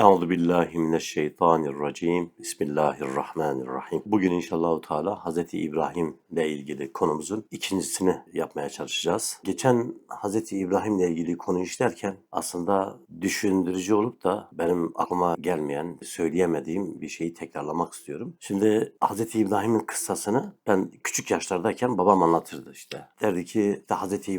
Euzu billahi mineşşeytanirracim. Bismillahirrahmanirrahim. Bugün inşallah Teala Hazreti İbrahim ile ilgili konumuzun ikincisini yapmaya çalışacağız. Geçen Hazreti İbrahim ile ilgili konu işlerken aslında düşündürücü olup da benim aklıma gelmeyen, söyleyemediğim bir şeyi tekrarlamak istiyorum. Şimdi Hazreti İbrahim'in kıssasını ben küçük yaşlardayken babam anlatırdı işte. Derdi ki işte Hazreti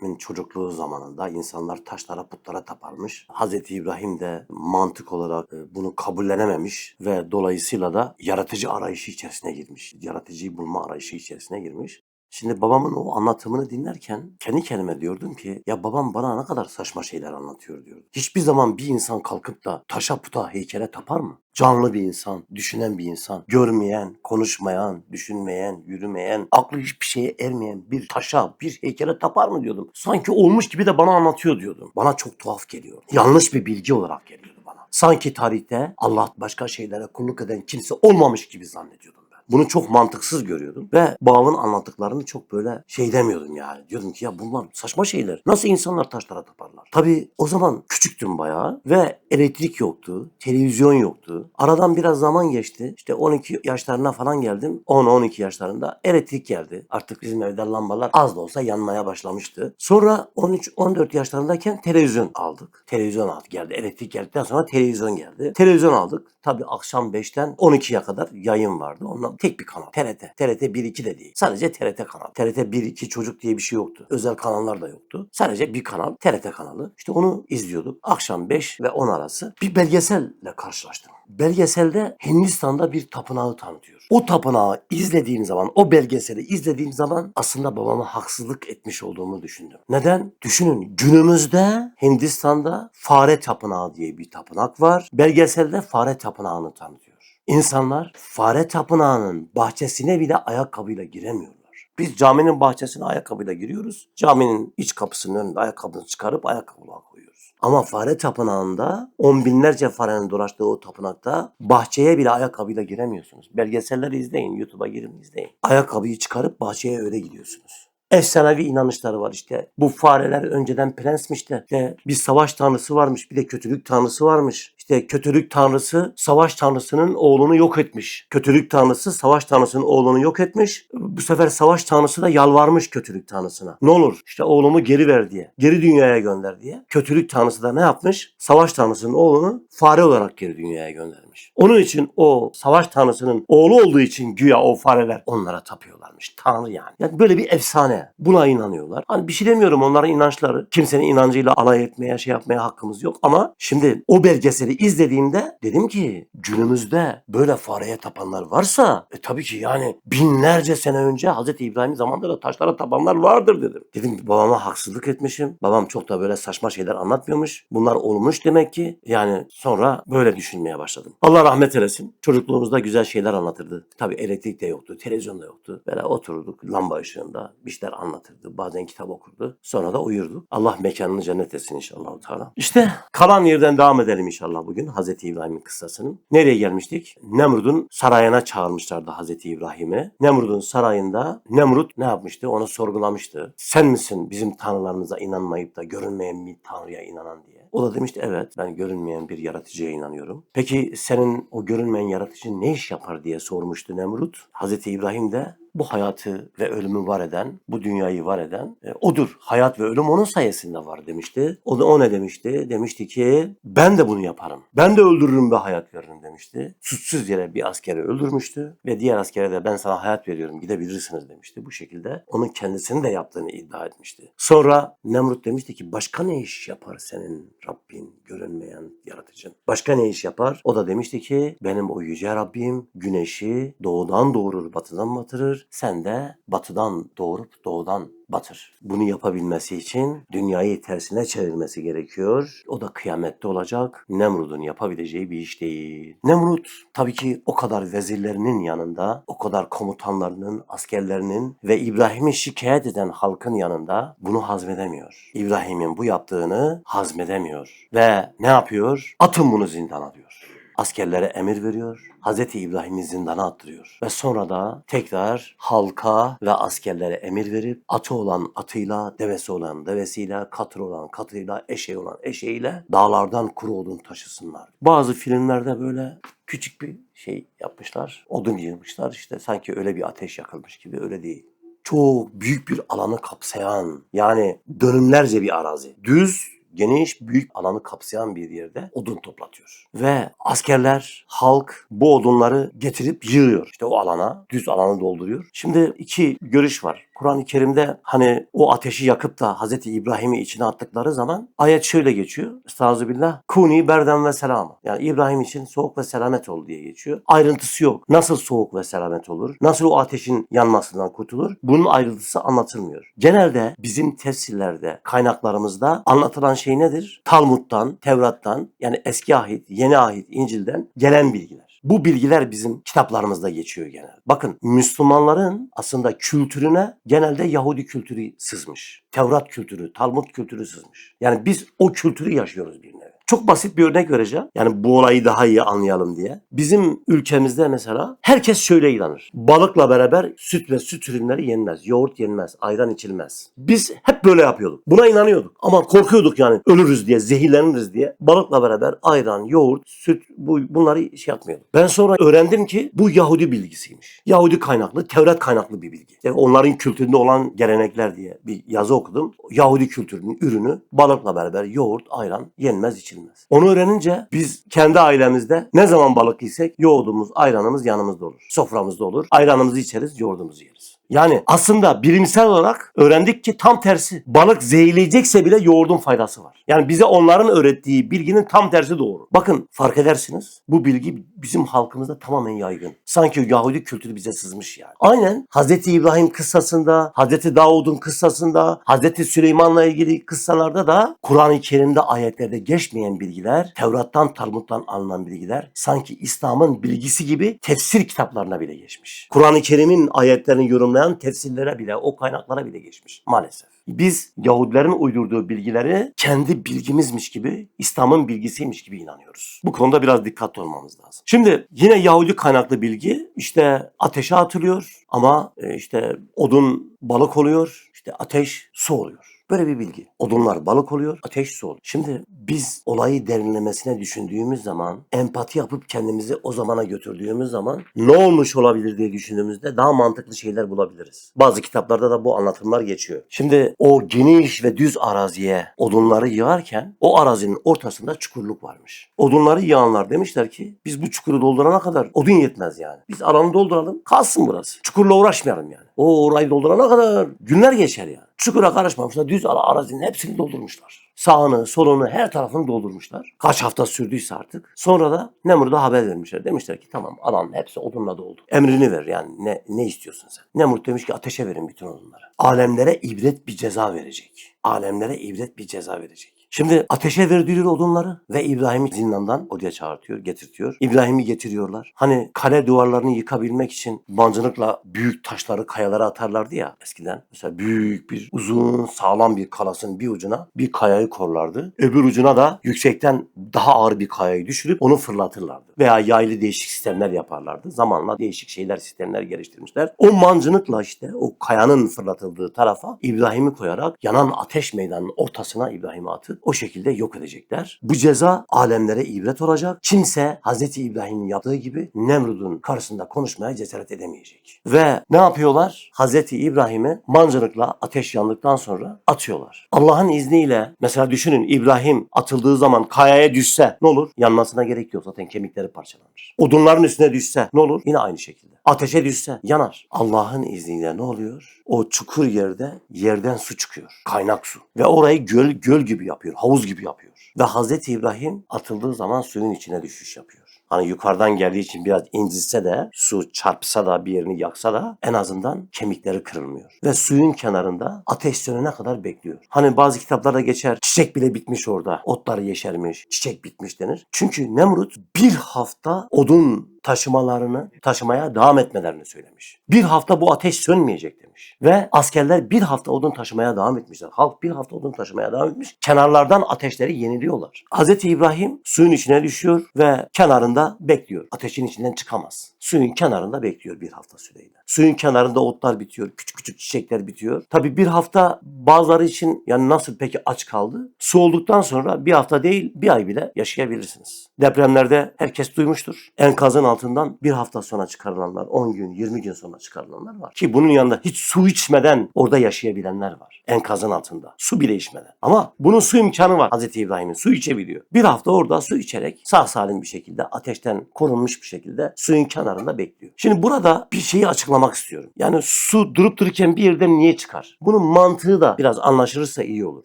İbrahim'in çocukluğu zamanında insanlar taşlara putlara taparmış. Hazreti İbrahim de mantık olarak e, bunu kabullenememiş ve dolayısıyla da yaratıcı arayışı içerisine girmiş. Yaratıcıyı bulma arayışı içerisine girmiş. Şimdi babamın o anlatımını dinlerken kendi kendime diyordum ki ya babam bana ne kadar saçma şeyler anlatıyor diyordum. Hiçbir zaman bir insan kalkıp da taşa puta heykele tapar mı? Canlı bir insan, düşünen bir insan, görmeyen, konuşmayan, düşünmeyen, yürümeyen, aklı hiçbir şeye ermeyen bir taşa, bir heykele tapar mı diyordum. Sanki olmuş gibi de bana anlatıyor diyordum. Bana çok tuhaf geliyor. Yanlış bir bilgi olarak geliyordu bana. Sanki tarihte Allah başka şeylere kulluk eden kimse olmamış gibi zannediyordum. Bunu çok mantıksız görüyordum ve babamın anlattıklarını çok böyle şey demiyordum yani. Diyordum ki ya bunlar saçma şeyler. Nasıl insanlar taşlara taparlar? Tabii o zaman küçüktüm bayağı ve elektrik yoktu, televizyon yoktu. Aradan biraz zaman geçti. İşte 12 yaşlarına falan geldim. 10-12 yaşlarında elektrik geldi. Artık bizim evde lambalar az da olsa yanmaya başlamıştı. Sonra 13-14 yaşlarındayken televizyon aldık. Televizyon aldık geldi. Elektrik geldikten sonra televizyon geldi. Televizyon aldık. Tabii akşam 5'ten 12'ye kadar yayın vardı. Ondan tek bir kanal. TRT. TRT 1-2 de değil. Sadece TRT kanal. TRT 1-2 çocuk diye bir şey yoktu. Özel kanallar da yoktu. Sadece bir kanal. TRT kanalı. İşte onu izliyorduk. Akşam 5 ve 10 arası bir belgeselle karşılaştım. Belgeselde Hindistan'da bir tapınağı tanıtıyor. O tapınağı izlediğim zaman, o belgeseli izlediğim zaman aslında babama haksızlık etmiş olduğumu düşündüm. Neden? Düşünün günümüzde Hindistan'da fare tapınağı diye bir tapınak var. Belgeselde fare tapınağını tanıtıyor. İnsanlar fare tapınağının bahçesine bile ayakkabıyla giremiyorlar. Biz caminin bahçesine ayakkabıyla giriyoruz. Caminin iç kapısının önünde ayakkabını çıkarıp ayakkabılığa koyuyoruz. Ama fare tapınağında on binlerce farenin dolaştığı o tapınakta bahçeye bile ayakkabıyla giremiyorsunuz. Belgeselleri izleyin, YouTube'a girin izleyin. Ayakkabıyı çıkarıp bahçeye öyle gidiyorsunuz. Efsanevi inanışları var işte. Bu fareler önceden prensmiş de. İşte bir savaş tanrısı varmış, bir de kötülük tanrısı varmış. İşte kötülük tanrısı savaş tanrısının oğlunu yok etmiş. Kötülük tanrısı savaş tanrısının oğlunu yok etmiş. Bu sefer savaş tanrısı da yalvarmış kötülük tanrısına. Ne olur işte oğlumu geri ver diye. Geri dünyaya gönder diye. Kötülük tanrısı da ne yapmış? Savaş tanrısının oğlunu fare olarak geri dünyaya göndermiş. Onun için o savaş tanrısının oğlu olduğu için güya o fareler onlara tapıyorlarmış. Tanrı yani. Yani böyle bir efsane. Buna inanıyorlar. Hani bir şey demiyorum onların inançları. Kimsenin inancıyla alay etmeye şey yapmaya hakkımız yok. Ama şimdi o belgeseli izlediğimde dedim ki günümüzde böyle fareye tapanlar varsa e tabii ki yani binlerce sene önce Hazreti İbrahim zamanında da taşlara tapanlar vardır dedim. Dedim ki babama haksızlık etmişim. Babam çok da böyle saçma şeyler anlatmıyormuş. Bunlar olmuş demek ki. Yani sonra böyle düşünmeye başladım. Allah rahmet eylesin. Çocukluğumuzda güzel şeyler anlatırdı. Tabii elektrik de yoktu, televizyon da yoktu. Böyle otururduk lamba ışığında bir şeyler anlatırdı. Bazen kitap okurdu. Sonra da uyurduk. Allah mekanını cennet etsin inşallah. İşte kalan yerden devam edelim inşallah bugün Hazreti İbrahim'in kıssasının. Nereye gelmiştik? Nemrut'un sarayına çağırmışlardı Hazreti İbrahim'i. Nemrut'un sarayında Nemrut ne yapmıştı? Onu sorgulamıştı. Sen misin bizim tanrılarımıza inanmayıp da görünmeyen bir tanrıya inanan diye. O da demişti evet ben görünmeyen bir yaratıcıya inanıyorum. Peki senin o görünmeyen yaratıcı ne iş yapar diye sormuştu Nemrut. Hazreti İbrahim de bu hayatı ve ölümü var eden, bu dünyayı var eden e, odur. Hayat ve ölüm onun sayesinde var demişti. O da o ne demişti? Demişti ki ben de bunu yaparım. Ben de öldürürüm ve hayat veririm demişti. Suçsuz yere bir askeri öldürmüştü ve diğer askere de ben sana hayat veriyorum gidebilirsiniz demişti. Bu şekilde onun kendisini de yaptığını iddia etmişti. Sonra Nemrut demişti ki başka ne iş yapar senin Rabbin görünmeyen yaratıcın? Başka ne iş yapar? O da demişti ki benim o yüce Rabbim güneşi doğudan doğurur batıdan batırır. Sen de batıdan doğurup doğudan batır. Bunu yapabilmesi için dünyayı tersine çevirmesi gerekiyor. O da kıyamette olacak. Nemrut'un yapabileceği bir iş değil. Nemrut tabii ki o kadar vezirlerinin yanında, o kadar komutanlarının, askerlerinin ve İbrahim'i şikayet eden halkın yanında bunu hazmedemiyor. İbrahim'in bu yaptığını hazmedemiyor. Ve ne yapıyor? Atın bunu zindana diyor. Askerlere emir veriyor. Hazreti İbrahim'i zindana attırıyor. Ve sonra da tekrar halka ve askerlere emir verip atı olan atıyla, devesi olan devesiyle, katır olan katıyla, eşeği olan eşeğiyle dağlardan kuru odun taşısınlar. Bazı filmlerde böyle küçük bir şey yapmışlar. Odun yığmışlar işte sanki öyle bir ateş yakılmış gibi öyle değil çok büyük bir alanı kapsayan yani dönümlerce bir arazi. Düz, geniş, büyük alanı kapsayan bir yerde odun toplatıyor. Ve askerler, halk bu odunları getirip yığıyor. İşte o alana, düz alanı dolduruyor. Şimdi iki görüş var. Kur'an-ı Kerim'de hani o ateşi yakıp da Hazreti İbrahim'i içine attıkları zaman ayet şöyle geçiyor. Estağfirullah. Kuni berden ve selama. Yani İbrahim için soğuk ve selamet ol diye geçiyor. Ayrıntısı yok. Nasıl soğuk ve selamet olur? Nasıl o ateşin yanmasından kurtulur? Bunun ayrıntısı anlatılmıyor. Genelde bizim tefsirlerde, kaynaklarımızda anlatılan şey nedir? Talmud'dan, Tevrat'tan yani eski ahit, yeni ahit, İncil'den gelen bilgiler. Bu bilgiler bizim kitaplarımızda geçiyor genel. Bakın Müslümanların aslında kültürüne genelde Yahudi kültürü sızmış. Tevrat kültürü, Talmud kültürü sızmış. Yani biz o kültürü yaşıyoruz bir. Çok basit bir örnek vereceğim. Yani bu olayı daha iyi anlayalım diye. Bizim ülkemizde mesela herkes şöyle inanır. Balıkla beraber süt ve süt ürünleri yenmez. Yoğurt yenmez. Ayran içilmez. Biz hep böyle yapıyorduk. Buna inanıyorduk. Ama korkuyorduk yani ölürüz diye, zehirleniriz diye. Balıkla beraber ayran, yoğurt, süt bu, bunları şey yapmıyorduk. Ben sonra öğrendim ki bu Yahudi bilgisiymiş. Yahudi kaynaklı, Tevrat kaynaklı bir bilgi. Yani onların kültüründe olan gelenekler diye bir yazı okudum. Yahudi kültürünün ürünü balıkla beraber yoğurt, ayran yenmez içilmez. Onu öğrenince biz kendi ailemizde ne zaman balık yesek yoğurdumuz, ayranımız yanımızda olur. Soframızda olur. Ayranımızı içeriz, yoğurdumuzu yeriz. Yani aslında bilimsel olarak öğrendik ki tam tersi. Balık zehirleyecekse bile yoğurdun faydası var. Yani bize onların öğrettiği bilginin tam tersi doğru. Bakın fark edersiniz bu bilgi bizim halkımızda tamamen yaygın. Sanki Yahudi kültürü bize sızmış yani. Aynen Hazreti İbrahim kıssasında, Hazreti Davud'un kıssasında, Hazreti Süleyman'la ilgili kıssalarda da Kur'an-ı Kerim'de ayetlerde geçmeyen bilgiler, Tevrat'tan, Talmud'dan alınan bilgiler sanki İslam'ın bilgisi gibi tefsir kitaplarına bile geçmiş. Kur'an-ı Kerim'in ayetlerini yorumlayan tefsirlere bile, o kaynaklara bile geçmiş maalesef. Biz Yahudilerin uydurduğu bilgileri kendi bilgimizmiş gibi, İslam'ın bilgisiymiş gibi inanıyoruz. Bu konuda biraz dikkatli olmamız lazım. Şimdi yine Yahudi kaynaklı bilgi işte ateşe atılıyor ama e, işte odun balık oluyor, işte ateş su oluyor. Böyle bir bilgi. Odunlar balık oluyor, ateş su oluyor. Şimdi biz olayı derinlemesine düşündüğümüz zaman, empati yapıp kendimizi o zamana götürdüğümüz zaman ne olmuş olabilir diye düşündüğümüzde daha mantıklı şeyler bulabiliriz. Bazı kitaplarda da bu anlatımlar geçiyor. Şimdi o geniş ve düz araziye odunları yığarken o arazinin ortasında çukurluk varmış. Odunları yığanlar demişler ki biz bu çukuru doldurana kadar odun yetmez yani. Biz alanı dolduralım kalsın burası. Çukurla uğraşmayalım yani. O orayı doldurana kadar günler geçer yani. Çukura karışmamışlar. Düz ara- arazinin hepsini doldurmuşlar. Sağını, solunu, her tarafını doldurmuşlar. Kaç hafta sürdüyse artık. Sonra da Nemrut'a haber vermişler. Demişler ki tamam alanın hepsi odunla doldu. Emrini ver yani ne, ne istiyorsun sen? Nemrut demiş ki ateşe verin bütün odunları. Alemlere ibret bir ceza verecek. Alemlere ibret bir ceza verecek. Şimdi ateşe verdiler odunları ve İbrahim'i zindandan odaya çağırtıyor, getirtiyor. İbrahim'i getiriyorlar. Hani kale duvarlarını yıkabilmek için mancınıkla büyük taşları kayalara atarlardı ya eskiden. Mesela büyük bir uzun sağlam bir kalasın bir ucuna bir kayayı korlardı. Öbür ucuna da yüksekten daha ağır bir kayayı düşürüp onu fırlatırlardı. Veya yaylı değişik sistemler yaparlardı. Zamanla değişik şeyler sistemler geliştirmişler. O mancınıkla işte o kayanın fırlatıldığı tarafa İbrahim'i koyarak yanan ateş meydanının ortasına İbrahim'i atıp o şekilde yok edecekler. Bu ceza alemlere ibret olacak. Kimse Hazreti İbrahim'in yaptığı gibi Nemrud'un karşısında konuşmaya cesaret edemeyecek. Ve ne yapıyorlar? Hazreti İbrahim'i mancınıkla ateş yandıktan sonra atıyorlar. Allah'ın izniyle mesela düşünün İbrahim atıldığı zaman kayaya düşse ne olur? Yanmasına gerek yok zaten kemikleri parçalanır. Odunların üstüne düşse ne olur? Yine aynı şekilde. Ateşe düşse yanar. Allah'ın izniyle ne oluyor? O çukur yerde yerden su çıkıyor. Kaynak su. Ve orayı göl, göl gibi yapıyor. Havuz gibi yapıyor. Ve Hazreti İbrahim atıldığı zaman suyun içine düşüş yapıyor. Hani yukarıdan geldiği için biraz incitse de su çarpsa da bir yerini yaksa da en azından kemikleri kırılmıyor. Ve suyun kenarında ateş sönene kadar bekliyor. Hani bazı kitaplarda geçer çiçek bile bitmiş orada. Otları yeşermiş, çiçek bitmiş denir. Çünkü Nemrut bir hafta odun taşımalarını taşımaya devam etmelerini söylemiş. Bir hafta bu ateş sönmeyecek demiş. Ve askerler bir hafta odun taşımaya devam etmişler. Halk bir hafta odun taşımaya devam etmiş. Kenarlardan ateşleri yeniliyorlar. Hazreti İbrahim suyun içine düşüyor ve kenarında bekliyor. Ateşin içinden çıkamaz. Suyun kenarında bekliyor bir hafta süreyle. Suyun kenarında otlar bitiyor, küçük küçük çiçekler bitiyor. Tabi bir hafta bazıları için yani nasıl peki aç kaldı? Su olduktan sonra bir hafta değil bir ay bile yaşayabilirsiniz. Depremlerde herkes duymuştur. Enkazın altından bir hafta sonra çıkarılanlar, 10 gün, 20 gün sonra çıkarılanlar var. Ki bunun yanında hiç su içmeden orada yaşayabilenler var. Enkazın altında. Su bile içmeden. Ama bunun su imkanı var. Hazreti İbrahim'in su içebiliyor. Bir hafta orada su içerek sağ salim bir şekilde ateşten korunmuş bir şekilde suyun kenarında bekliyor. Şimdi burada bir şeyi açıklamak istiyorum. Yani su durup dururken bir yerden niye çıkar? Bunun mantığı da biraz anlaşılırsa iyi olur.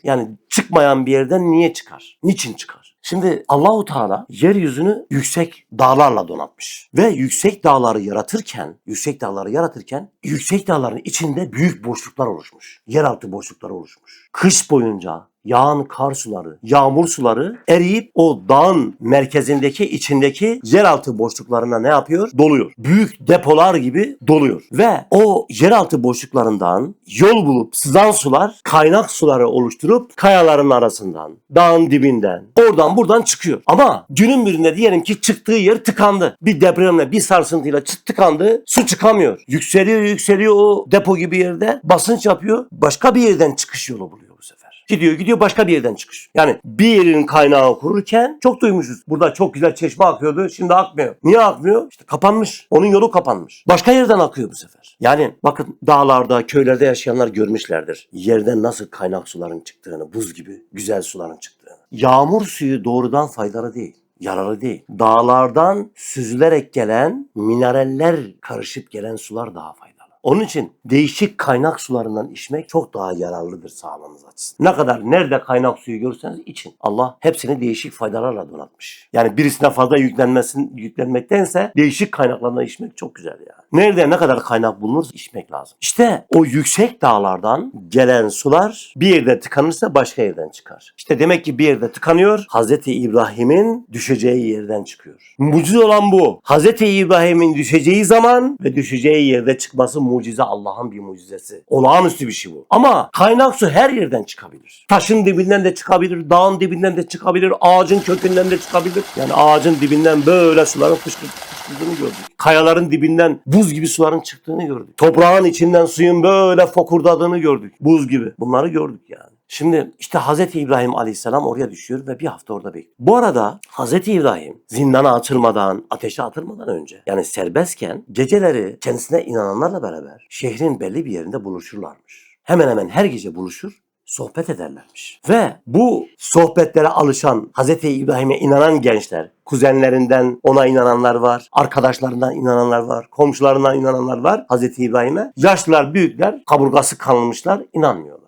Yani çıkmayan bir yerden niye çıkar? Niçin çıkar? Şimdi Allahu Teala yeryüzünü yüksek dağlarla donatmış. Ve yüksek dağları yaratırken, yüksek dağları yaratırken yüksek dağların içinde büyük boşluklar oluşmuş. Yeraltı boşlukları oluşmuş. Kış boyunca yağan kar suları, yağmur suları eriyip o dağın merkezindeki içindeki yeraltı boşluklarına ne yapıyor? Doluyor. Büyük depolar gibi doluyor. Ve o yeraltı boşluklarından yol bulup sızan sular kaynak suları oluşturup kayaların arasından, dağın dibinden, oradan buradan çıkıyor. Ama günün birinde diyelim ki çıktığı yer tıkandı. Bir depremle, bir sarsıntıyla tıkandı, su çıkamıyor. Yükseliyor, yükseliyor o depo gibi yerde basınç yapıyor. Başka bir yerden çıkış yolu buluyor bu sefer. Gidiyor gidiyor başka bir yerden çıkış. Yani bir yerin kaynağı kururken çok duymuşuz. Burada çok güzel çeşme akıyordu şimdi akmıyor. Niye akmıyor? İşte kapanmış. Onun yolu kapanmış. Başka yerden akıyor bu sefer. Yani bakın dağlarda, köylerde yaşayanlar görmüşlerdir. Yerden nasıl kaynak suların çıktığını, buz gibi güzel suların çıktığını. Yağmur suyu doğrudan faydalı değil yararı değil. Dağlardan süzülerek gelen mineraller karışıp gelen sular daha faydalı. Onun için değişik kaynak sularından içmek çok daha yararlıdır sağlığımız açısından. Ne kadar nerede kaynak suyu görürseniz için. Allah hepsini değişik faydalarla donatmış. Yani birisine fazla yüklenmesin, yüklenmektense değişik kaynaklardan içmek çok güzel yani. Nerede ne kadar kaynak bulunur içmek lazım. İşte o yüksek dağlardan gelen sular bir yerde tıkanırsa başka yerden çıkar. İşte demek ki bir yerde tıkanıyor. Hazreti İbrahim'in düşeceği yerden çıkıyor. Mucize olan bu. Hazreti İbrahim'in düşeceği zaman ve düşeceği yerde çıkması mucize Allah'ın bir mucizesi. Olağanüstü bir şey bu. Ama kaynak su her yerden çıkabilir. Taşın dibinden de çıkabilir, dağın dibinden de çıkabilir, ağacın kökünden de çıkabilir. Yani ağacın dibinden böyle suların fışkırdığını gördük. Kayaların dibinden buz gibi suların çıktığını gördük. Toprağın içinden suyun böyle fokurdadığını gördük. Buz gibi. Bunları gördük yani. Şimdi işte Hazreti İbrahim Aleyhisselam oraya düşüyor ve bir hafta orada bekliyor. Bu arada Hazreti İbrahim zindana atılmadan, ateşe atılmadan önce yani serbestken geceleri kendisine inananlarla beraber şehrin belli bir yerinde buluşurlarmış. Hemen hemen her gece buluşur sohbet ederlermiş. Ve bu sohbetlere alışan Hazreti İbrahim'e inanan gençler, kuzenlerinden ona inananlar var, arkadaşlarından inananlar var, komşularından inananlar var Hazreti İbrahim'e. Yaşlılar, büyükler, kaburgası kanılmışlar,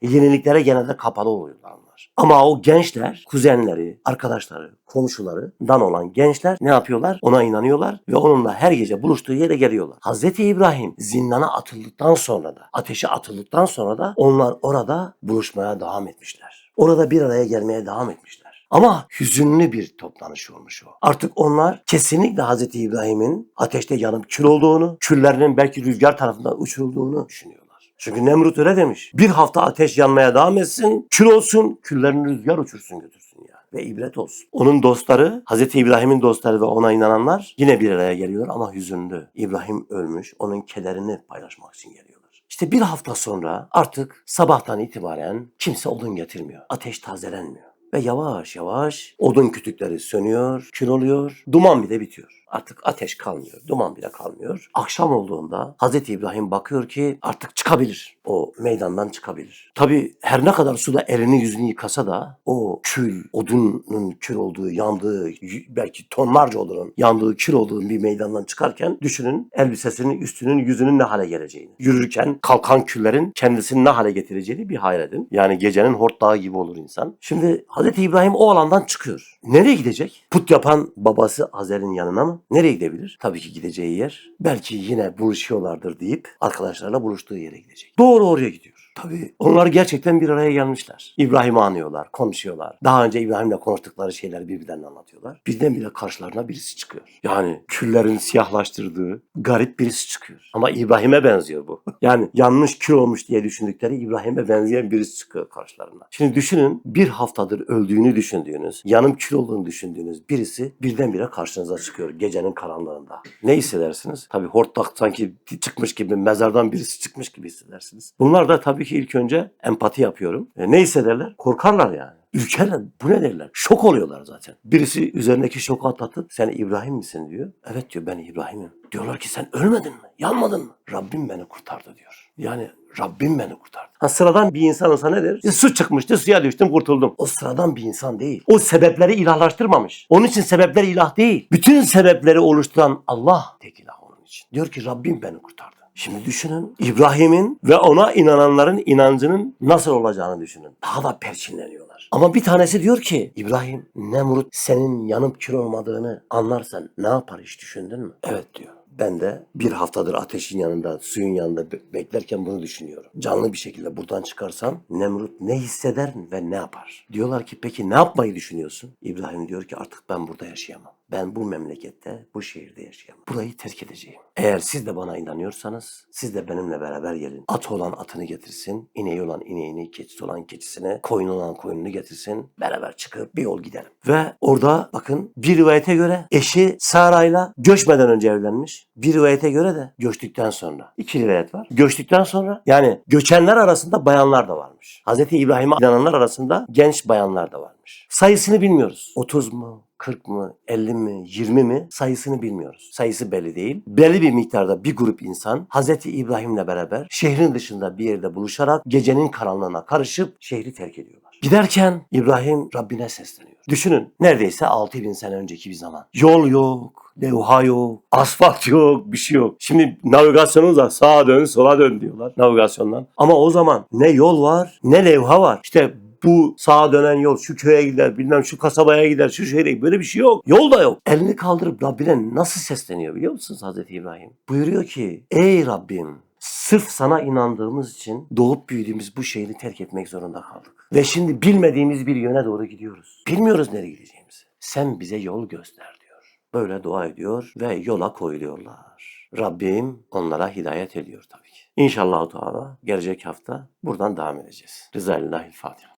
inanmıyorlar. Yeniliklere genelde kapalı oluyorlar. Ama o gençler, kuzenleri, arkadaşları, komşularından olan gençler ne yapıyorlar? Ona inanıyorlar ve onunla her gece buluştuğu yere geliyorlar. Hazreti İbrahim zindana atıldıktan sonra da, ateşe atıldıktan sonra da onlar orada buluşmaya devam etmişler. Orada bir araya gelmeye devam etmişler. Ama hüzünlü bir toplanış olmuş o. Artık onlar kesinlikle Hazreti İbrahim'in ateşte yanıp kül olduğunu, küllerinin belki rüzgar tarafından uçurulduğunu düşünüyorlar. Çünkü Nemrut öyle demiş. Bir hafta ateş yanmaya devam etsin, kül olsun, küllerini rüzgar uçursun götürsün ya. Ve ibret olsun. Onun dostları, Hazreti İbrahim'in dostları ve ona inananlar yine bir araya geliyorlar ama hüzünlü. İbrahim ölmüş, onun kederini paylaşmak için geliyorlar. İşte bir hafta sonra artık sabahtan itibaren kimse odun getirmiyor. Ateş tazelenmiyor. Ve yavaş yavaş odun kütükleri sönüyor, kül oluyor, duman bile bitiyor. Artık ateş kalmıyor, duman bile kalmıyor. Akşam olduğunda Hazreti İbrahim bakıyor ki artık çıkabilir. O meydandan çıkabilir. Tabi her ne kadar suda elini yüzünü yıkasa da o kül, odunun kül olduğu, yandığı, belki tonlarca odunun yandığı, kül olduğu bir meydandan çıkarken düşünün elbisesinin, üstünün, yüzünün ne hale geleceğini. Yürürken kalkan küllerin kendisini ne hale getireceğini bir hayal edin. Yani gecenin hortlağı gibi olur insan. Şimdi Hazreti İbrahim o alandan çıkıyor. Nereye gidecek? Put yapan babası Azer'in yanına mı? Nereye gidebilir? Tabii ki gideceği yer. Belki yine buluşuyorlardır deyip arkadaşlarla buluştuğu yere gidecek. Doğru oraya gidiyor. Tabii onlar gerçekten bir araya gelmişler. İbrahim'i anıyorlar, konuşuyorlar. Daha önce İbrahim'le konuştukları şeyleri birbirlerine anlatıyorlar. Birdenbire karşılarına birisi çıkıyor. Yani küllerin siyahlaştırdığı garip birisi çıkıyor. Ama İbrahim'e benziyor bu. Yani yanmış kül olmuş diye düşündükleri İbrahim'e benzeyen birisi çıkıyor karşılarına. Şimdi düşünün bir haftadır öldüğünü düşündüğünüz, yanım kül olduğunu düşündüğünüz birisi birdenbire karşınıza çıkıyor gecenin karanlığında. Ne hissedersiniz? Tabii hortlak sanki çıkmış gibi, mezardan birisi çıkmış gibi hissedersiniz. Bunlar da tabii ki ilk önce empati yapıyorum. E, ne hissederler? Korkarlar yani. Ülkeler bu ne derler? Şok oluyorlar zaten. Birisi üzerindeki şoku atlatıp sen İbrahim misin diyor. Evet diyor ben İbrahim'im. Diyorlar ki sen ölmedin mi? Yanmadın mı? Rabbim beni kurtardı diyor. Yani Rabbim beni kurtardı. Ha, sıradan bir insan olsa ne der? Su çıkmıştı suya düştüm kurtuldum. O sıradan bir insan değil. O sebepleri ilahlaştırmamış. Onun için sebepler ilah değil. Bütün sebepleri oluşturan Allah tek ilah onun için. Diyor ki Rabbim beni kurtardı. Şimdi düşünün İbrahim'in ve ona inananların inancının nasıl olacağını düşünün. Daha da perçinleniyorlar. Ama bir tanesi diyor ki İbrahim Nemrut senin yanıp kül olmadığını anlarsan ne yapar hiç düşündün mü? Evet diyor. Ben de bir haftadır ateşin yanında, suyun yanında be- beklerken bunu düşünüyorum. Canlı bir şekilde buradan çıkarsam Nemrut ne hisseder ve ne yapar? Diyorlar ki peki ne yapmayı düşünüyorsun? İbrahim diyor ki artık ben burada yaşayamam. Ben bu memlekette, bu şehirde yaşayamam. Burayı terk edeceğim. Eğer siz de bana inanıyorsanız siz de benimle beraber gelin. At olan atını getirsin, ineği olan ineğini, keçisi olan keçisini, koyun olan koyununu getirsin. Beraber çıkıp bir yol gidelim. Ve orada bakın bir rivayete göre eşi Sara'yla göçmeden önce evlenmiş. Bir rivayete göre de göçtükten sonra. İki rivayet var. Göçtükten sonra yani göçenler arasında bayanlar da varmış. Hazreti İbrahim'e inananlar arasında genç bayanlar da varmış. Sayısını bilmiyoruz. 30 mu? 40 mı, 50 mi, 20 mi sayısını bilmiyoruz. Sayısı belli değil. Belli bir miktarda bir grup insan Hazreti İbrahim'le beraber şehrin dışında bir yerde buluşarak gecenin karanlığına karışıp şehri terk ediyorlar. Giderken İbrahim Rabbine sesleniyor. Düşünün neredeyse 6000 sene önceki bir zaman. Yol yok, levha yok, asfalt yok, bir şey yok. Şimdi navigasyonumuz var. Sağa dön, sola dön diyorlar navigasyondan. Ama o zaman ne yol var, ne levha var. İşte bu sağa dönen yol şu köye gider, bilmem şu kasabaya gider, şu şehre. Böyle bir şey yok. Yol da yok. Elini kaldırıp Rabbine nasıl sesleniyor biliyor musunuz Hazreti İbrahim? Buyuruyor ki ey Rabbim sırf sana inandığımız için doğup büyüdüğümüz bu şehri terk etmek zorunda kaldık. Ve şimdi bilmediğimiz bir yöne doğru gidiyoruz. Bilmiyoruz nereye gideceğimizi. Sen bize yol göster diyor. Böyle dua ediyor ve yola koyuluyorlar. Rabbim onlara hidayet ediyor tabii ki. İnşallah Teala gelecek hafta buradan devam edeceğiz. Rıza Fatiha.